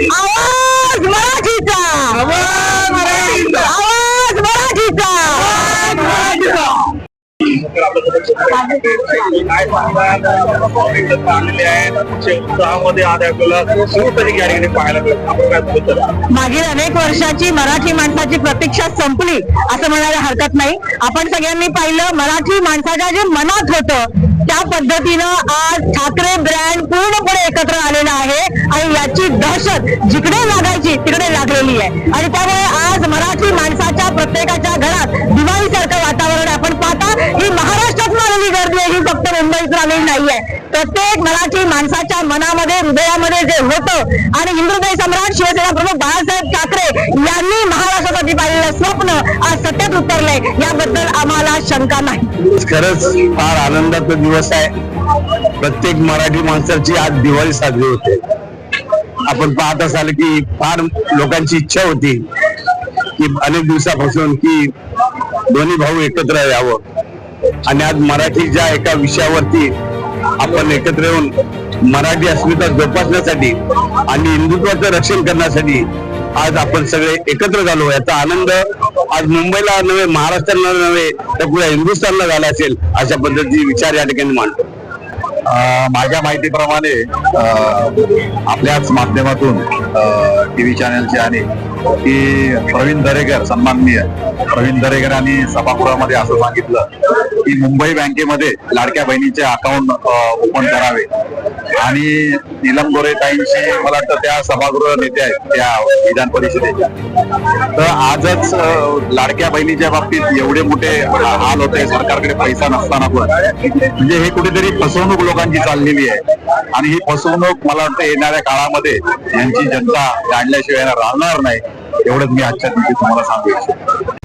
मराठीचा. आवाज मराठीचा. आवाज मराठीचा. काय सांगतो मागील अनेक वर्षाची मराठी माणसाची प्रतीक्षा संपली असं म्हणायला हरकत नाही. आपण सगळ्यांनी पाहिलं मराठी माणसाच्या जे मनात होतं त्या पद्धतीनं आज ठाकरे ब्रँड पूर्णपणे एकत्र आलेला आहे आणि याची दहशत जिकडे लागायची तिकडे लागलेली आहे. आणि त्यामुळे आज मराठी माणसाच्या प्रत्येकाच्या घरात दिवाळी सारखं वातावरण आपण पाहता. ही महाराष्ट्रातून आलेली गर्दी आहे ही फक्त मुंबईत आलेली नाहीये. प्रत्येक मराठी माणसाच्या मनामध्ये हृदयामध्ये जे होतं आणि हिंदुदय सम्राट शिवसेना प्रमुख बाळासाहेब ठाकरे यांनी महाराष्ट्रासाठी पाहिलेलं स्वप्न आज सत्यात उतरलंय. याबद्दल आम्हाला शंका नाही. खरंच फार आनंदाचा दिवस आहे. प्रत्येक मराठी माणसाची आज दिवाळी साजरी होते. आपण पाहत असाल की फार लोकांची इच्छा होती की अनेक दिवसापासून की दोन्ही भाऊ एकत्र यावं. आणि आज मराठीच्या एका विषयावरती आपण एकत्र येऊन मराठी अस्मिता जोपासण्यासाठी आणि हिंदुत्वाचं रक्षण करण्यासाठी आज आपण सगळे एकत्र झालो. याचा आनंद आज मुंबईला नव्हे महाराष्ट्राला नव्हे तर पुढे हिंदुस्थानला झाला असेल अशा पद्धतीचे विचार या ठिकाणी मांडतो. माझ्या माहितीप्रमाणे आपल्याच माध्यमातून टीव्ही चॅनलचे आणि की प्रवीण दरेकर सन्माननीय प्रवीण दरेकर यांनी सभागृहामध्ये असं सांगितलं की मुंबई बँकेमध्ये लाडक्या बहिणीचे अकाउंट ओपन करावे. आणि नीलम गोरे ताईंशी मला वाटतं त्या सभागृह नेते आहेत त्या विधान परिषदेच्या. तर आजच लाडक्या बहिणीच्या बाबतीत एवढे मोठे हाल होते सरकारकडे पैसा नसताना पण. म्हणजे हे कुठेतरी फसवणूक लोकांची चाललेली आहे. आणि ही फसवणूक मला वाटतं येणाऱ्या काळामध्ये यांची जनता जाणल्याशिवाय राहणार नाही. एवढंच मी आजच्या दिवशी तुम्हाला सांगू इच्छितो.